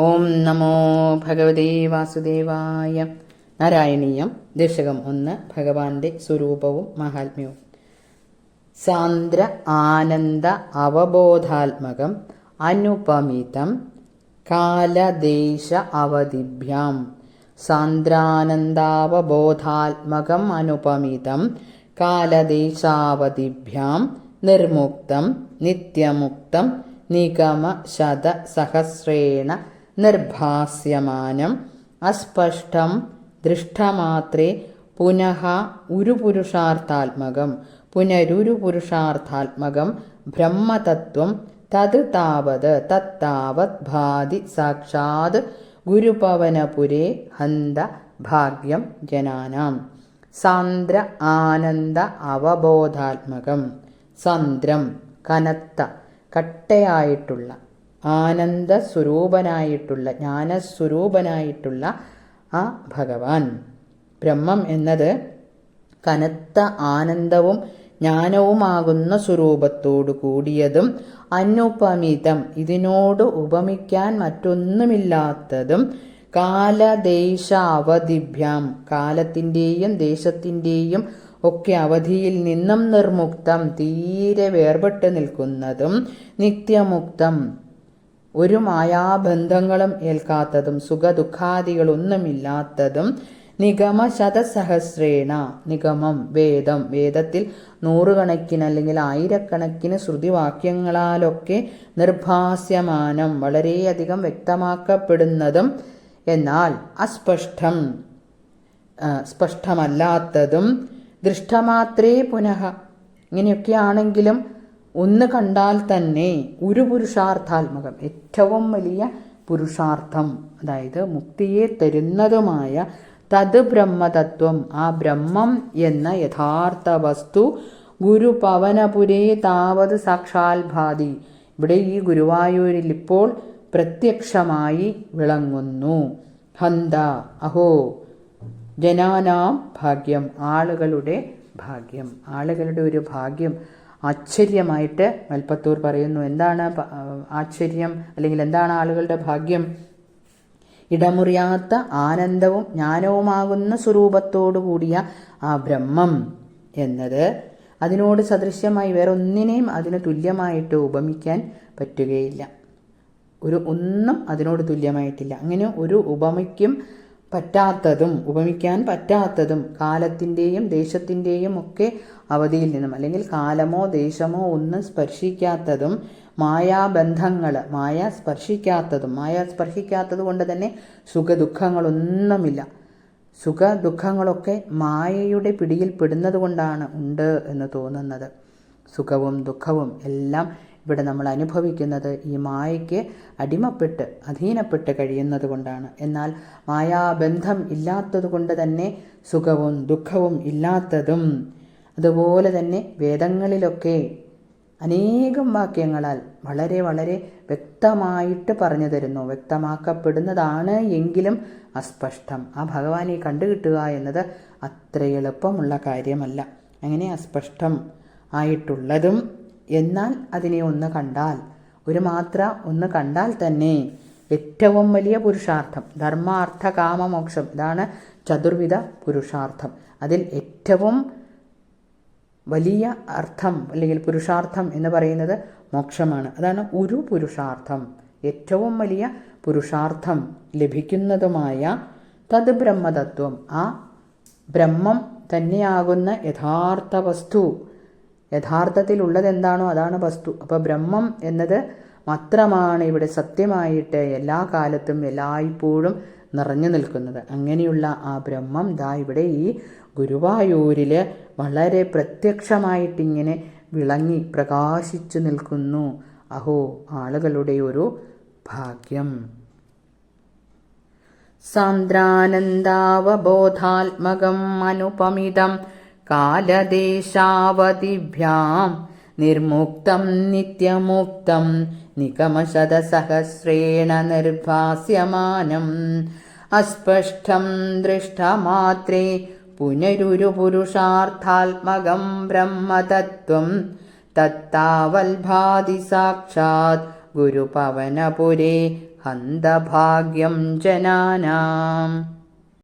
ഓം നമോ ഭഗവതേ വാസുദേവായ. നാരായണീയം ദശകം ഒന്ന് ഭഗവാന്റെ സ്വരൂപവും മഹാത്മ്യവും. സാന്ദ്ര ആനന്ദ അവബോധാത്മകം അനുപമിതം കാലദേശ അവധിഭ്യാം. സാന്ദ്രാനന്ദാവബോധാത്മകം അനുപമിതം കാലദേശാവധിഭ്യാം നിർമുക്തം നിത്യമുക്തം നിഗമ ശത സഹസ്രേണ നിർഭാസ്യമാനം അസ്പഷ്ടം ദൃഷ്ടമാത്രേ പുനഃ ഉരുപുരുഷാർത്ഥാത്മകം. പുനരുരുപുരുഷാർത്ഥാത്മകം ബ്രഹ്മതത്വം തത് താവത് തത്താവത് ഭാതി സാക്ഷാത് ഗുരുപവനപുരേ ഹന്ത ഭാഗ്യം ജനാനാം. സാന്ദ്ര ആനന്ദ അവബോധാത്മകം. സാന്ദ്രം കനത്ത കട്ടയായിട്ടുള്ള ആനന്ദ സ്വരൂപനായിട്ടുള്ള ജ്ഞാനസ്വരൂപനായിട്ടുള്ള ആ ഭഗവാൻ. ബ്രഹ്മം എന്നത് കനത്ത ആനന്ദവും ജ്ഞാനവുമാകുന്ന സ്വരൂപത്തോടു കൂടിയതും അനുപമിതം ഇതിനോട് ഉപമിക്കാൻ മറ്റൊന്നുമില്ലാത്തതും കാലദേശ അവധിഭ്യാം കാലത്തിന്റെയും ദേശത്തിന്റെയും ഒക്കെ അവധിയിൽ നിന്നും നിർമുക്തം തീരെ വേർപെട്ട് നിൽക്കുന്നതും നിത്യമുക്തം. ഒരു മായാബന്ധങ്ങളും ഏൽക്കാത്തതും സുഖദുഃഖാദികളൊന്നുമില്ലാത്തതും നിഗമ ശതസഹസ്രേണ നിഗമം വേദം വേദത്തിൽ നൂറുകണക്കിന് അല്ലെങ്കിൽ ആയിരക്കണക്കിന് ശ്രുതിവാക്യങ്ങളാലൊക്കെ നിർഭാസ്യമാനം വളരെയധികം വ്യക്തമാക്കപ്പെടുന്നതും എന്നാൽ അസ്പഷ്ടം സ്പഷ്ടമല്ലാത്തതും ദൃഷ്ടമാത്രേ പുനഃ. ഇങ്ങനെയൊക്കെയാണെങ്കിലും ഒന്ന് കണ്ടാൽ തന്നെ ഒരു പുരുഷാർത്ഥാത്മകം. ഏറ്റവും വലിയ പുരുഷാർത്ഥം അതായത് മുക്തിയെ തരുന്നതുമായ തത് ബ്രഹ്മതത്വം ആ ബ്രഹ്മം എന്ന യഥാർത്ഥ വസ്തു ഗുരു പവനപുരേ താവത് സാക്ഷാൽ ഭാതി. ഇവിടെ ഈ ഗുരുവായൂരിൽ ഇപ്പോൾ പ്രത്യക്ഷമായി വിളങ്ങുന്നു. ഹന്ത അഹോ ജനാനാം ഭാഗ്യം ആളുകളുടെ ഭാഗ്യം. ആളുകളുടെ ഒരു ഭാഗ്യം. ആശ്ചര്യമായിട്ട് മൽപ്പത്തൂർ പറയുന്നു. എന്താണ് ആശ്ചര്യം? അല്ലെങ്കിൽ എന്താണ് ആളുകളുടെ ഭാഗ്യം? ഇടമുറിയാത്ത ആനന്ദവും ജ്ഞാനവുമാകുന്ന സ്വരൂപത്തോടു കൂടിയ ആ ബ്രഹ്മം എന്നത് അതിനോട് സദൃശ്യമായി വേറെ ഒന്നിനെയും അതിന് തുല്യമായിട്ട് ഉപമിക്കാൻ പറ്റുകയില്ല. ഒരു ഒന്നും അതിനോട് തുല്യമായിട്ടില്ല. അങ്ങനെ ഒരു ഉപമയ്ക്കും പറ്റാത്തതും ഉപമിക്കാൻ പറ്റാത്തതും കാലത്തിന്റെയും ദേശത്തിന്റെയും ഒക്കെ അവധിയിൽ നിന്നും അല്ലെങ്കിൽ കാലമോ ദേശമോ ഒന്നും സ്പർശിക്കാത്തതും മായാബന്ധങ്ങൾ മായ സ്പർശിക്കാത്തതും മായ സ്പർശിക്കാത്തത് കൊണ്ട് തന്നെ സുഖദുഃഖങ്ങളൊന്നുമില്ല. സുഖ ദുഃഖങ്ങളൊക്കെ മായയുടെ പിടിയിൽ പെടുന്നത് കൊണ്ടാണ് ഉണ്ട് എന്ന് തോന്നുന്നത്. സുഖവും ദുഃഖവും എല്ലാം ഇവിടെ നമ്മൾ അനുഭവിക്കുന്നത് ഈ മായയ്ക്ക് അടിമപ്പെട്ട് അധീനപ്പെട്ട് കഴിയുന്നത് കൊണ്ടാണ്. എന്നാൽ മായാബന്ധം ഇല്ലാത്തത് കൊണ്ട് തന്നെ സുഖവും ദുഃഖവും ഇല്ലാത്തതും. അതുപോലെ തന്നെ വേദങ്ങളിലൊക്കെ അനേകം വാക്യങ്ങളാൽ വളരെ വളരെ വ്യക്തമായിട്ട് പറഞ്ഞു തരുന്നു. വ്യക്തമാക്കപ്പെടുന്നതാണ് എങ്കിലും അസ്പഷ്ടം. ആ ഭഗവാനെ കണ്ടുകിട്ടുക എന്നത് അത്ര എളുപ്പമുള്ള കാര്യമല്ല. അങ്ങനെ അസ്പഷ്ടം ആയിട്ടുള്ളതും എന്നാൽ അതിനെ ഒന്ന് കണ്ടാൽ ഒരു മാത്ര ഒന്ന് കണ്ടാൽ തന്നെ ഏറ്റവും വലിയ പുരുഷാർത്ഥം ധർമാർത്ഥ കാമമോക്ഷം ഇതാണ് ചതുർവിധ പുരുഷാർത്ഥം. അതിൽ ഏറ്റവും വലിയ അർത്ഥം അല്ലെങ്കിൽ പുരുഷാർത്ഥം എന്ന് പറയുന്നത് മോക്ഷമാണ്. അതാണ് ഒരു പുരുഷാർത്ഥം. ഏറ്റവും വലിയ പുരുഷാർത്ഥം ലഭിക്കുന്നതുമായ തത് ബ്രഹ്മതത്വം ആ ബ്രഹ്മം തന്നെയാകുന്ന യഥാർത്ഥ വസ്തു. യഥാർത്ഥത്തിൽ ഉള്ളത് എന്താണോ അതാണ് വസ്തു. അപ്പോൾ ബ്രഹ്മം എന്നത് മാത്രമാണ് ഇവിടെ സത്യമായിട്ട് എല്ലാ കാലത്തും എല്ലായ്പ്പോഴും നിറഞ്ഞു നിൽക്കുന്നത്. അങ്ങനെയുള്ള ആ ബ്രഹ്മം ദാ ഇവിടെ ഈ ഗുരുവായൂരിൽ വളരെ പ്രത്യക്ഷമായിട്ടിങ്ങനെ വിളങ്ങി പ്രകാശിച്ചു നിൽക്കുന്നു. അഹോ ആളുകളുടെ ഒരു ഭാഗ്യം. സാന്ദ്രാനന്ദാവബോധാത്മകം അനുപമിതം कालदेशावधिभ्यां निर्मुक्तं नित्यमुक्तं निकमशतसहस्रेण निर्भास्यमानम् अस्पष्टं दृष्टमात्रे पुनरुरुपुरुषार्थात्मकं ब्रह्मतत्त्वं तत्तावल्भाति साक्षात् गुरुपवनपुरे हन्तभाग्यं जनानाम्